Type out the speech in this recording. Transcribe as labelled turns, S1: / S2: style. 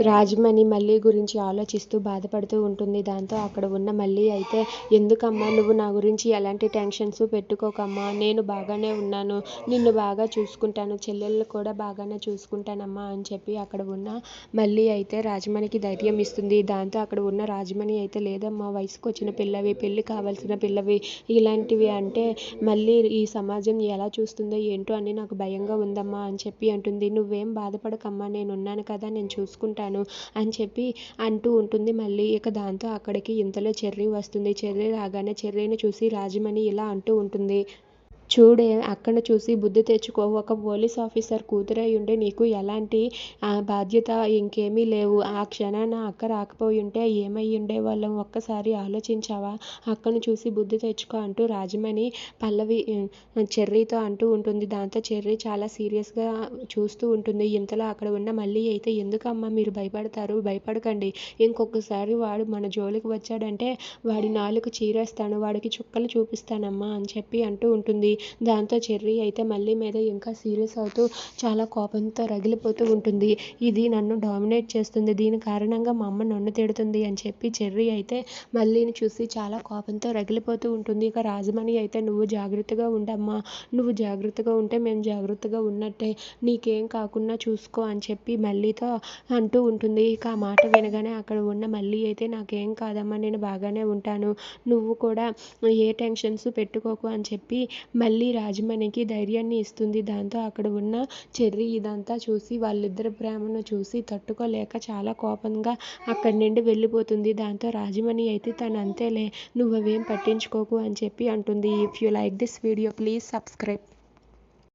S1: రాజమణి మళ్ళీ గురించి ఆలోచిస్తూ బాధపడుతూ ఉంటుంది. దాంతో అక్కడ ఉన్న మళ్ళీ అయితే ఎందుకమ్మా నువ్వు నా గురించి ఎలాంటి టెన్షన్స్ పెట్టుకోకమ్మా నేను బాగానే ఉన్నాను. నిన్ను బాగా చూసుకుంటాను. చెల్లెల్ని కూడా బాగానే చూసుకుంటానమ్మా అని చెప్పి అక్కడ ఉన్న మళ్ళీ అయితే రాజమణికి ధైర్యం ఇస్తుంది. దాంతో అక్కడ ఉన్న రాజమణి అయితే లేదమ్మా వయసుకొచ్చిన పిల్లవి, పెళ్ళి కావాల్సిన పిల్లవి ఇలాంటివి అంటే మళ్ళీ ఈ సమాజం ఎలా చూస్తుందో ఏంటో అని నాకు భయంగా ఉందమ్మా అని చెప్పి అంటుంది. నువ్వేం బాధపడకమ్మా నేనున్నాను కదా నేను చూసుకుంటాను అని చెప్పి అంటూ ఉంటుంది మళ్ళీ. ఇక దాంతో అక్కడికి ఇంతలో చెర్రి వస్తుంది. చెర్రి రాగానే చెర్రిని చూసి రాజమణి ఇలా అంటూ ఉంటుంది. చూడే అక్కడ చూసి బుద్ధి తెచ్చుకో. ఒక పోలీస్ ఆఫీసర్ కూతురయ్యుండి నీకు ఎలాంటి బాధ్యత ఇంకేమీ లేవు. ఆ క్షణాన అక్క రాకపోయుంటే ఏమయ్యుండేవాళ్ళం ఒక్కసారి ఆలోచించావా? అక్కను చూసి బుద్ధి తెచ్చుకో అంటూ రాజమణి పల్లవి చెర్రీతో అంటూ ఉంటుంది. దాంతో చెర్రీ చాలా సీరియస్గా చూస్తూ ఉంటుంది. ఇంతలో అక్కడ ఉన్న మళ్ళీ అయితే ఎందుకమ్మా మీరు భయపడతారు? భయపడకండి. ఇంకొకసారి వాడు మన జోలికి వచ్చాడంటే వాడి నాలుగు చీరేస్తాను. వాడికి చుక్కలు చూపిస్తానమ్మా అని చెప్పి అంటూ ఉంటుంది. దాంతో చెర్రీ అయితే మళ్ళీ మీద ఇంకా సీరియస్ అవుతూ చాలా కోపంతో రగిలిపోతూ ఉంటుంది. ఇది నన్ను డామినేట్ చేస్తుంది. దీని కారణంగా మా అమ్మ నన్ను తిడుతుంది అని చెప్పి చెర్రీ అయితే మళ్ళీని చూసి చాలా కోపంతో రగిలిపోతూ ఉంటుంది. ఇక రాజమణి అయితే నువ్వు జాగ్రత్తగా ఉండమ్మా. నువ్వు జాగ్రత్తగా ఉంటే మేము జాగ్రత్తగా ఉన్నట్టే. నీకేం కాకుండా చూసుకో అని చెప్పి మళ్ళీతో అంటూ ఉంటుంది. ఇక ఆ మాట వినగానే అక్కడ ఉన్న మళ్ళీ అయితే నాకేం కాదమ్మా నేను బాగానే ఉంటాను. నువ్వు కూడా ఏ టెన్షన్స్ పెట్టుకోకు అని చెప్పి మళ్ళీ రాజమణికి ధైర్యాన్ని ఇస్తుంది. దాంతో అక్కడ ఉన్న చెర్రి ఇదంతా చూసి వాళ్ళిద్దరి ప్రేమను చూసి తట్టుకోలేక చాలా కోపంగా అక్కడి నుండి వెళ్ళిపోతుంది. దాంతో రాజమణి అయితే తను అంతేలే నువ్వవేం పట్టించుకోకు అని చెప్పి అంటుంది. If you like this video please subscribe.